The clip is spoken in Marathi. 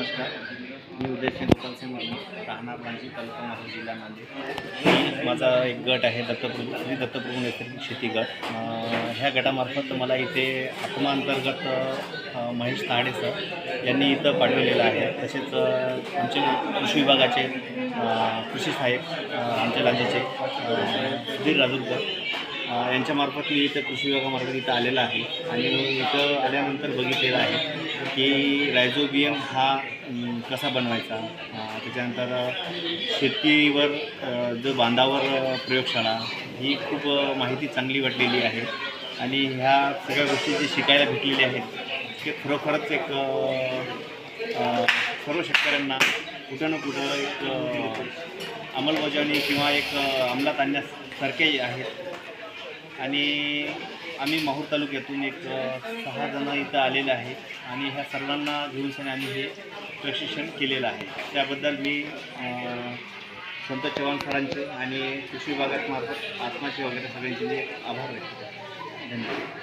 नमस्कार. मी उदयसिंग गोपालसिंग वर्मा राहणार रांची तालुका माहूर जिल्हा नांदेड. माझा एक गट आहे दत्तप्रभू श्री दत्तप्रभू नैसर्गिक शेती गट. ह्या गटामार्फत मला इथे आत्मा अंतर्गत महेश ताडे सर यांनी इथं पाठवलेलं आहे. तसेच आमचे कृषी विभागाचे कृषी साहेब आमच्या राज्याचे सुधीर राजूरकर यांच्यामार्फत मी इथं कृषी विभागामार्फत इथं आलेला आहे. आणि इथं आल्यानंतर बघितलेलं आहे. की रायझोबियम हा कसा बनवायचा? त्याच्यानंतर शेतीवर जो बांधावर प्रयोगशाळा ही खूप माहिती चांगली वाटलेली आहे. आणि ह्या सगळ्या गोष्टी जे शिकायला भेटलेल्या आहेत ते खरोखरच एक सर्व शेतकऱ्यांना कुठं ना कुठं एक अंमलबजावणी किंवा एक अंमलात आणण्यासारखे आहेत. आणि आम्ही माहूर तालुक्यातून एक सहा जण इथं आलेले आहे आणि ह्या सर्वांना घेऊन सण आम्ही हे प्रशिक्षण केलेलं आहे. त्याबद्दल मी संत चव्हाण सरांचे आणि कृषी विभागात मार्फत आत्माचे वगैरे सगळ्यांचे आभार व्यक्त धन्यवाद.